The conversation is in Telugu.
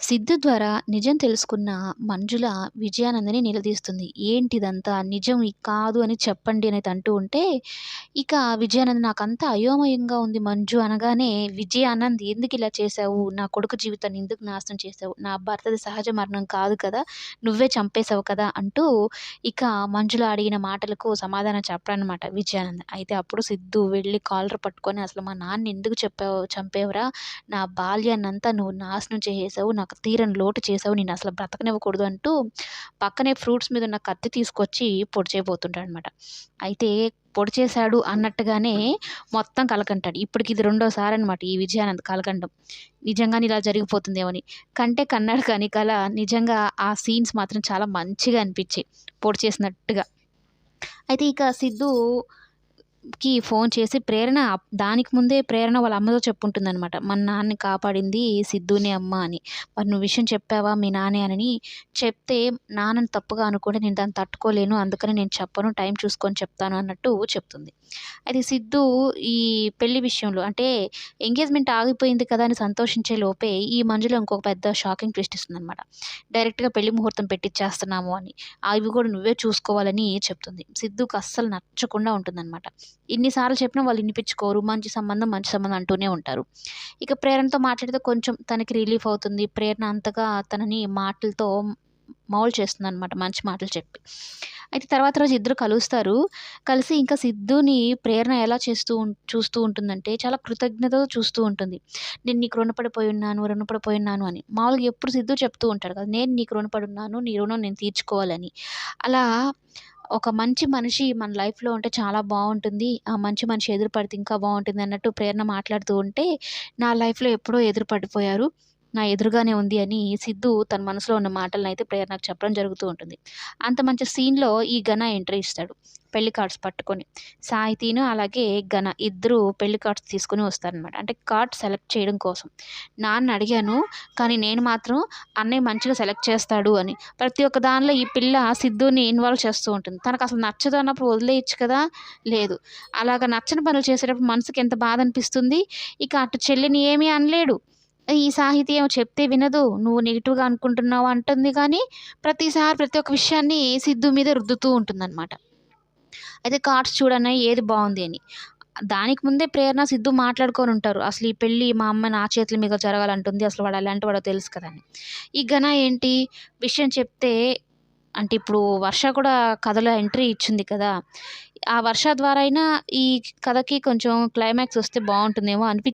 సిద్ధు ద్వారా నిజం తెలుసుకున్న మంజుల విజయానందని నిలదీస్తుంది. ఏంటిదంతా నిజం కాదు అని చెప్పండి అనేది అంటూ ఉంటే, ఇక విజయానంద్ నాకంతా అయోమయంగా ఉంది మంజు అనగానే, విజయానంద్ ఇలా చేశావు? నా కొడుకు జీవితాన్ని ఎందుకు నాశనం చేశావు? నా భర్తది సహజ మరణం కాదు కదా! నువ్వే చంపేశావు కదా! అంటూ ఇక మంజుల అడిగిన మాటలకు సమాధానం చెప్పడనమాట విజయానంద్. అయితే అప్పుడు సిద్ధు వెళ్ళి కాలర్ పట్టుకొని అసలు మా నాన్నని ఎందుకు చెప్పావు చంపేవరా నా బాల్యాన్నంతా నువ్వు నాశనం చేసేశావు. నాకు తీరని లోటు చేసావు నేను అసలు బ్రతకనివ్వకూడదు అంటూ పక్కనే ఫ్రూట్స్ మీద ఉన్న కత్తి తీసుకొచ్చి పొడి చేయబోతుంటాడనమాట. అయితే పొడి చేశాడు అన్నట్టుగానే మొత్తం కలకంటాడు. ఇప్పటికి ఇది రెండోసారి అనమాట ఈ విజయానంద్ కలకండం. నిజంగానే ఇలా జరిగిపోతుందేమో అని. కంటే కన్నాడు కానీ కల నిజంగా ఆ సీన్స్ మాత్రం చాలా మంచిగా అనిపించాయి పొడి చేసినట్టుగా. అయితే ఇక సిద్ధు కి ఫోన్ చేసి ప్రేరణ దానికి ముందే ప్రేరణ వాళ్ళ అమ్మతో చెప్పుంటుందనమాట. మన నాన్నని కాపాడింది సిద్ధుని అమ్మ అని. మరి నువ్వు విషయం చెప్పావా మీ నాన్నే అని చెప్తే నాన్నని తప్పుగా అనుకుంటే నేను దాన్ని తట్టుకోలేను. అందుకని నేను చెప్పను. టైం చూసుకొని చెప్తాను అన్నట్టు చెప్తుంది. అయితే సిద్ధు ఈ పెళ్ళి విషయంలో అంటే ఎంగేజ్‌మెంట్ ఆగిపోయింది కదా! అని సంతోషించే లోపే ఈ మంజుల ఇంకొక పెద్ద షాకింగ్ ట్విస్ట్ ఇస్తుందనమాట. డైరెక్ట్‌గా పెళ్ళి ముహూర్తం పెట్టిచ్చేస్తున్నాము అని. అవి కూడా నువ్వే చూసుకోవాలని చెప్తుంది. సిద్ధుకు అస్సలు నచ్చకుండా ఉంటుందనమాట. ఇన్నిసార్లు చెప్పినా వాళ్ళు వినిపించుకోరు. మంచి సంబంధం, మంచి సంబంధం అంటూనే ఉంటారు. ఇక ప్రేరణతో మాట్లాడితే కొంచెం తనకి రిలీఫ్ అవుతుంది. ప్రేరణ అంతగా తనని మాటలతో మామూలు చేస్తుంది అనమాట మంచి మాటలు చెప్పి. అయితే తర్వాత రోజు ఇద్దరు కలుస్తారు. కలిసి ఇంకా సిద్ధుని ప్రేరణ ఎలా చేస్తూ చూస్తూ ఉంటుందంటే చాలా కృతజ్ఞతతో చూస్తూ ఉంటుంది. నేను నీకు రుణపడిపోయి ఉన్నాను, రుణపడిపోయి ఉన్నాను అని. మామూలుగా ఎప్పుడు సిద్ధు చెప్తూ ఉంటాడు కదా! నేను నీకు రుణపడి ఉన్నాను నీ రుణం నేను తీర్చుకోవాలని. అలా ఒక మంచి మనిషి మన లైఫ్‌లో ఉంటే చాలా బాగుంటుంది ఆ మంచి మనిషి ఎదురు పడితే ఇంకా బాగుంటుంది అన్నట్టు ప్రేరణ మాట్లాడుతూ ఉంటే, నా లైఫ్‌లో ఎప్పుడో ఎదురు పడిపోయారు. నా ఎదురుగానే ఉంది అని సిద్ధు తన మనసులో ఉన్న మాటలనైతే ప్రేరణకు చెప్పడం జరుగుతూ ఉంటుంది. అంత మంచి సీన్‌లో ఈ ఘన ఎంట్రీ ఇస్తాడు. పెళ్ళి కార్డ్స్ పట్టుకొని. సాహితీను అలాగే ఘన ఇద్దరు పెళ్ళి కార్డ్స్ తీసుకొని వస్తారనమాట. అంటే కార్డ్ సెలెక్ట్ చేయడం కోసం. నాన్న అడిగాను. కానీ నేను మాత్రం అన్నయ్య మంచిగా సెలెక్ట్ చేస్తాడు అని. ప్రతి ఒక్క దానిలో ఈ పిల్ల సిద్ధుని ఇన్వాల్వ్ చేస్తూ ఉంటుంది. తనకు అసలు నచ్చదు అన్నప్పుడు వదిలేయచ్చు కదా! లేదు. అలాగ నచ్చని పనులు చేసేటప్పుడు మనసుకి ఎంత బాధ అనిపిస్తుంది. ఇక అటు చెల్లిని ఏమీ అనలేడు. ఈ సాహితీ ఏమో చెప్తే వినదు. నువ్వు నెగిటివ్గా అనుకుంటున్నావు అంటుంది కానీ, ప్రతిసారి ప్రతి ఒక్క విషయాన్ని సిద్ధు మీద రుద్దుతూ ఉంటుందనమాట. అయితే కార్డ్స్ చూడన్నయ్య ఏది బాగుంది అని. దానికి ముందే ప్రేరణ, సిద్ధు మాట్లాడుకొని ఉంటారు. అసలు ఈ పెళ్ళి మా అమ్మ నా చేతుల మీద జరగాలంటుంది. అసలు వాడు అలాంటి వాడో తెలుసు కదా! అని. ఈ ఘన ఏంటి విషయం చెప్తే అంటే ఇప్పుడు వర్ష కూడా కథలో ఎంట్రీ ఇచ్చింది కదా! ఆ వర్ష ద్వారా అయినా ఈ కథకి కొంచెం క్లైమాక్స్ వస్తే బాగుంటుందేమో అనిపి